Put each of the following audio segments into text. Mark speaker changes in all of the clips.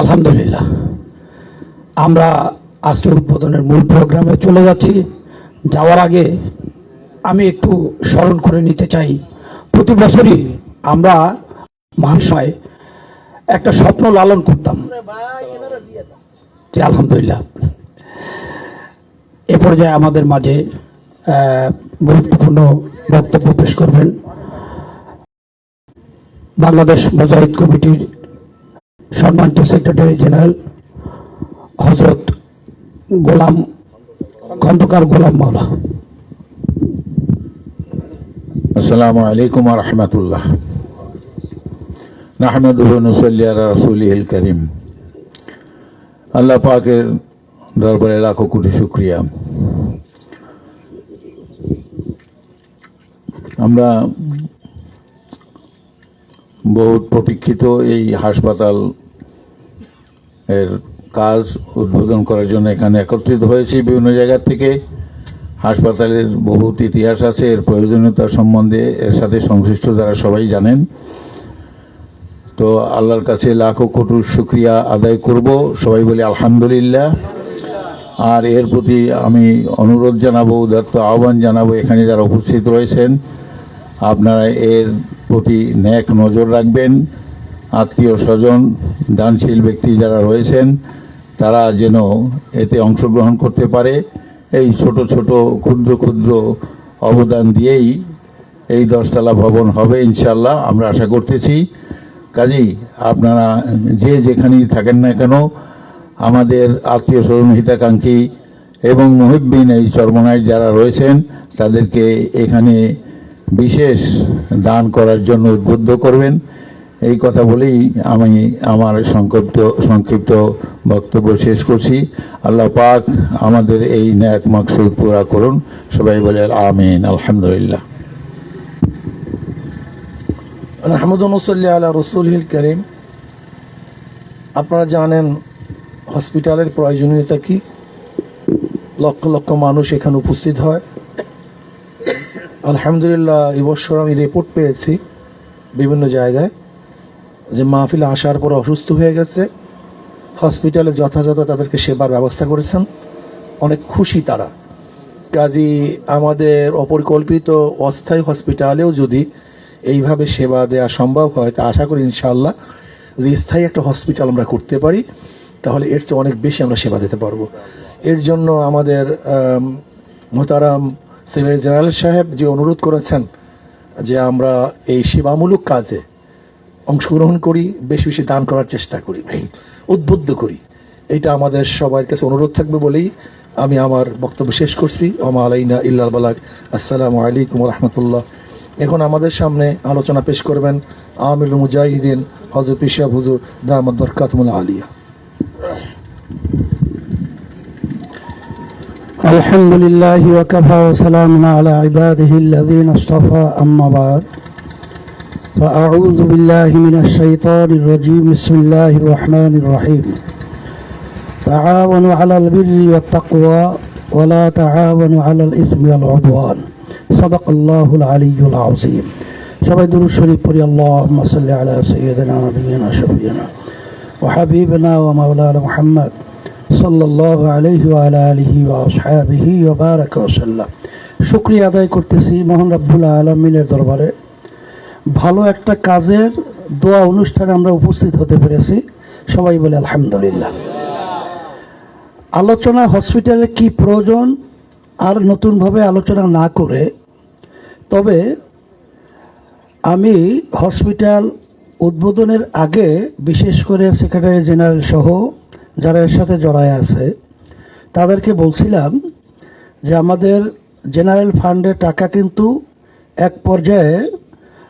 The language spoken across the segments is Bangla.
Speaker 1: আলহামদুলিল্লাহ। আমরা আজকের উদ্বোধনের মূল প্রোগ্রামে চলে যাচ্ছি। যাওয়ার আগে আমি একটু স্মরণ করে নিতে চাই, প্রতি বছরই আমরা মহাশয় একটা স্বপ্ন লালন করতাম যে আলহামদুলিল্লাহ। এ পর্যায়ে আমাদের মাঝে গুরুত্বপূর্ণ বক্তব্য পেশ করবেন বাংলাদেশ মুজাহিদ কমিটির সম্মানিত সেক্রেটারি জেনারেল হজরত গোলাম খন্দকার গোলাম মাওলা।
Speaker 2: আসসালামু আলাইকুম রহমতুল্লাহ। নাহমদুহ নসল্লি আলা রসুলিল করিম আল্লাহ পাকের দরবারে লাখো কোটি শুক্রিয়া। আমরা বহুত প্রতীক্ষিত এই হাসপাতাল এর কাজ উদ্বোধন করার জন্য এখানে একত্রিত হয়েছি বিভিন্ন জায়গা থেকে। হাসপাতালের বহুত ইতিহাস আছে, এর প্রয়োজনীয়তা সম্বন্ধে এর সাথে সংশ্লিষ্ট যারা সবাই জানেন। তো আল্লাহর কাছে লাখো কোটি শুক্রিয়া আদায় করব। সবাই বলি আলহামদুলিল্লাহ। আর এর প্রতি আমি অনুরোধ জানাব, উদাত্ত আহ্বান জানাব এখানে যারা উপস্থিত রয়েছেন। আপনারা এর প্রতি ন্যাক নজর রাখবেন। আত্মীয় স্বজন, দানশীল ব্যক্তি যারা রয়েছেন, তারা যেন এতে অংশগ্রহণ করতে পারে। এই ছোট ছোট ক্ষুদ্র ক্ষুদ্র অবদান দিয়েই এই দশতলা ভবন হবে ইনশাল্লাহ আমরা আশা করতেছি। কাজেই আপনারা যে যেখানেই থাকেন না কেন, আমাদের আত্মীয় স্বজন হিতাকাঙ্ক্ষী এবং মহিবিন এই চর্মনায় যারা রয়েছেন, তাদেরকে এখানে বিশেষ দান করার জন্য উদ্বুদ্ধ করবেন। এই কথা বলেই আমি আমার সংক্ষিপ্ত সংক্ষিপ্ত বক্তব্য শেষ করছি। আল্লাহ পাক আমাদের এই ন্যাক মাকসুদ পুরা করুন। সবাই বলে আমিন, আলহামদুলিল্লাহ।
Speaker 3: আহমদুল্লি আলা রসুলহিল করিম। আপনারা জানেন হসপিটালের প্রয়োজনীয়তা কি? লক্ষ লক্ষ মানুষ এখানে উপস্থিত হয়। আলহামদুলিল্লাহ এবছর আমি রিপোর্ট পেয়েছি বিভিন্ন জায়গায় যে মাহফিলে আসার পর অসুস্থ হয়ে গেছে। হসপিটালে যথাযথ তাদেরকে সেবার ব্যবস্থা করেছেন। অনেক খুশি তারা। কাজী আমাদের অপরিকল্পিত অস্থায়ী হসপিটালেও যদি এইভাবে সেবা দেওয়া সম্ভব হয় তা আশা করি ইনশাআল্লাহ যদি স্থায়ী একটা হসপিটাল আমরা করতে পারি তাহলে এর চেয়ে অনেক বেশি আমরা সেবা দিতে পারব। এর জন্য আমাদের আম, মোহতারাম সিনিয়র জেনারেল সাহেব যে অনুরোধ করেছেন যে আমরা এই সেবামূলক কাজে অংশগ্রহণ করি বেশি বেশি দান করার চেষ্টা করি উদ্বুদ্ধ করি। এটা আমাদের সবার কাছে অনুরোধ থাকবে বলেই আমি আমার বক্তব্য শেষ করছি। আমা আলাইনা ইল্লাল বালাক আসসালামু আলাইকুম রহমতুল্লাহ। এখন আমাদের সামনে আলোচনা পেশ করবেন আমিল মুজাহিদিন হজর পিসাব হুজুর দামদ বরকাতমুল আলিয়া
Speaker 1: الحمد لله وكفى وسلام على عباده الذين اصطفى أما بعد فأعوذ بالله من الشيطان الرجيم بسم الله الرحمن الرحيم تعاونوا على البر والتقوى ولا تعاونوا على الإثم والعدوان শুক্রিয়া আদায় করতেছি মোহন রাব্বুল আলমিনের দরবারে। ভালো একটা কাজের দোয়া অনুষ্ঠানে আমরা উপস্থিত হতে পেরেছি। সবাই বলে আলহামদুলিল্লাহ। আলোচনা হসপিটালে কি প্রয়োজন? আর নতুনভাবে আলোচনা না করে, তবে আমি হসপিটাল উদ্বোধনের আগে বিশেষ করে সেক্রেটারি জেনারেল সহ যারা এর সাথে জড়ায় আছে, তাদেরকে বলছিলাম যে আমাদের জেনারেল ফান্ডের টাকা কিন্তু এক পর্যায়ে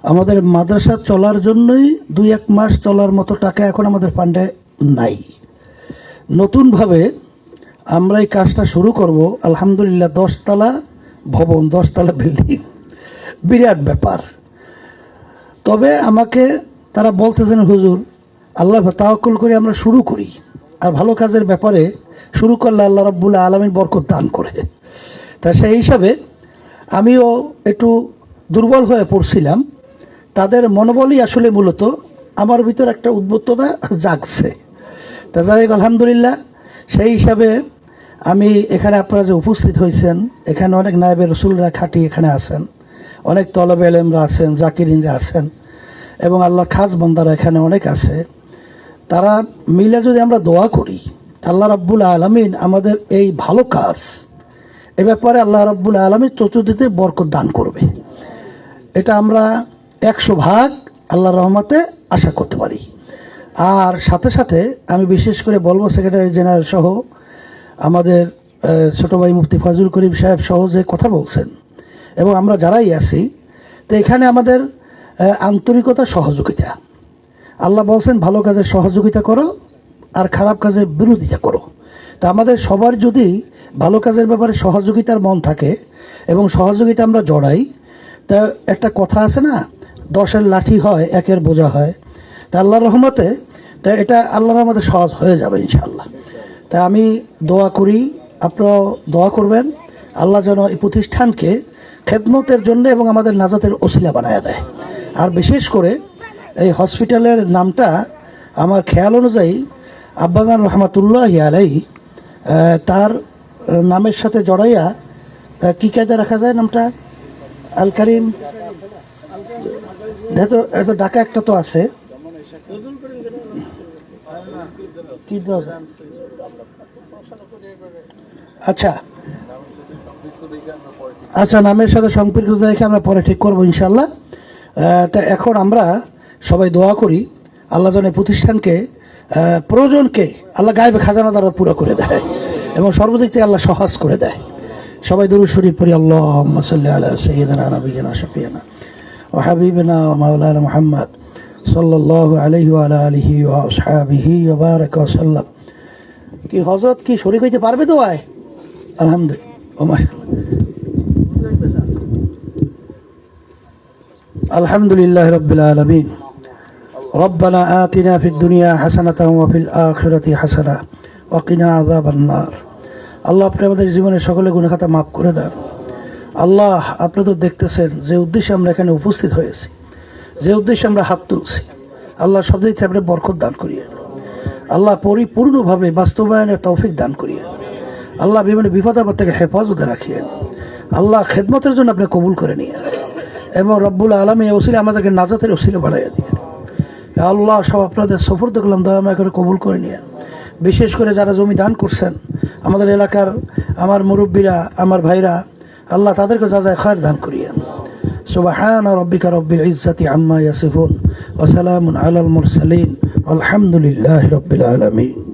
Speaker 1: আমাদের মাদ্রাসা চলার জন্যই দুই এক মাস চলার মতো টাকা এখন আমাদের ফান্ডে নাই। নতুনভাবে আমরা এই কাজটা শুরু করব, আলহামদুলিল্লাহ, দশতলা ভবন, দশতলা বিল্ডিং। বিরাট ব্যাপার। তবে আমাকে তারা বলতেছেন, হুজুর, আল্লাহ তাওয়াক্কুল করে আমরা শুরু করি। আর ভালো কাজের ব্যাপারে শুরু করলে আল্লাহ রাব্বুল আলমীর বরকত দান করে। তা সেই হিসাবে আমিও একটু দুর্বল হয়ে পড়ছিলাম। তাদের মনোবলই আসলে মূলত আমার ভিতর একটা উদ্বুদ্ধতা জাগছে। তা যাই আলহামদুলিল্লাহ, সেই হিসাবে আমি এখানে আপনারা যে উপস্থিত হয়েছেন, এখানে অনেক নায়েবে রসুলরা খাটি এখানে আছেন, অনেক তলব এলেমরা আছেন, জাকিরিনরা আছেন, এবং আল্লাহর খাস বন্দারা এখানে অনেক আছে। তারা মিলে যদি আমরা দোয়া করি, আল্লাহ রাব্বুল আলমিন আমাদের এই ভালো কাজ, এ ব্যাপারে আল্লাহ রাব্বুল আলমিন চতুর্দিকে বরকত দান করবে। এটা আমরা একশো ভাগ আল্লাহ রহমতে আশা করতে পারি। আর সাথে সাথে আমি বিশেষ করে বলব সেক্রেটারি জেনারেল সহ আমাদের ছোট ভাই মুফতি ফজল করিম সাহেব সহ যে কথা বলছেন। এবং আমরা যারাই আছি, তো এখানে আমাদের আন্তরিকতা সহযোগিতা। আল্লাহ বলছেন, ভালো কাজের সহযোগিতা করো, আর খারাপ কাজের বিরোধিতা করো। তা আমাদের সবার যদি ভালো কাজের ব্যাপারে সহযোগিতার মন থাকে, এবং সহযোগিতা আমরা জড়াই, তা একটা কথা আছে না, দশের লাঠি হয়, একের বোঝা হয়। তা আল্লাহর রহমতে, তা এটা আল্লাহর রহমতে সহজ হয়ে যাবে ইনশাল্লাহ তা আমি দোয়া করি, আপনারাও দোয়া করবেন। আল্লাহ যেন এই প্রতিষ্ঠানকে খেদমতের জন্য এবং আমাদের নাজাতের ওসিলা বানায় দেয়। আর বিশেষ করে এই হসপিটালের নামটা আমার খেয়াল অনুযায়ী আব্বাজান রহমাতুল্লাহ আলাই তার নামের সাথে জড়াইয়া কী কি কাজে রাখা যায় নামটা? আল করিম? এত ডাকা একটা তো আছে। কি দেওয়া? আচ্ছা। আচ্ছা নামের সাথে সম্পর্কিত দেখে আমরা পরে ঠিক করব ইনশাল্লাহ তা এখন আমরা সবাই দোয়া করি, আল্লাহ জনের প্রতিষ্ঠানকে প্রয়োজনকে আল্লাহ গায়েবে খাজানা দ্বারা পুরো করে দেয় এবং সর্বদিক থেকে আল্লাহ সহজ করে দেয়। সবাই দরুদ শরীফ পড়ি আল্লাহ সাল্লি আলা সৈয়দনা নবীনা শফিয়ানা ও হাবিবনা ও মাওলানা মুহাম্মদ সাল্লাল্লাহু আলাইহি ওয়া আলা আলিহি সাল্লাম। কি হযরত কি শরীক হইতে পারবে তো আয় আলহামদুলিল্লাহ ও মাশাআল্লাহ الحمد لله رب العالمين ربنا آتنا في الدنيا حسنة وفي الآخرة حسنة وقنا عذاب النار আল্লাহ আপনি আমাদের জীবনের সকলে গুণখাতা মাফ করে দেন আল্লাহ আপনি তো দেখতেছেন যে উদ্দেশ্যে আমরা এখানে উপস্থিত হয়েছি যে উদ্দেশ্যে আমরা হাত তুলছি আল্লাহ সব দিক থেকে আপনি বরকত দান করিয়ে আল্লাহ পরিপূর্ণভাবে বাস্তবায়নের তৌফিক দান করিয়ে আল্লাহ বিভিন্ন বিপদ আপদ থেকে হেফাজতে রাখিয়েন। আল্লাহ খেদমতের জন্য আপনি কবুল করে নিয়ে এবং রব্বুল আলমী ওসিলে আমাদেরকে নাজাতের ওসিলে বাড়াইয়া দিয়ে আল্লাহ, সব আপনাদের সফর দেখলাম দয়াময় করে কবুল করে নিয়ে বিশেষ করে যারা জমি দান করছেন, আমাদের এলাকার আমার মুরব্বীরা, আমার ভাইরা, আল্লাহ তাদেরকে যা যায় খয়ের দান করিয়েন। সুবাহান রব্বিকা রব্বিল ইজ্জাতি আম্মা ইয়াসিফুন, ওয়া সালামুন আলাল মুরসালিন আলহামদুলিল্লাহ রব্বিল আলামিন।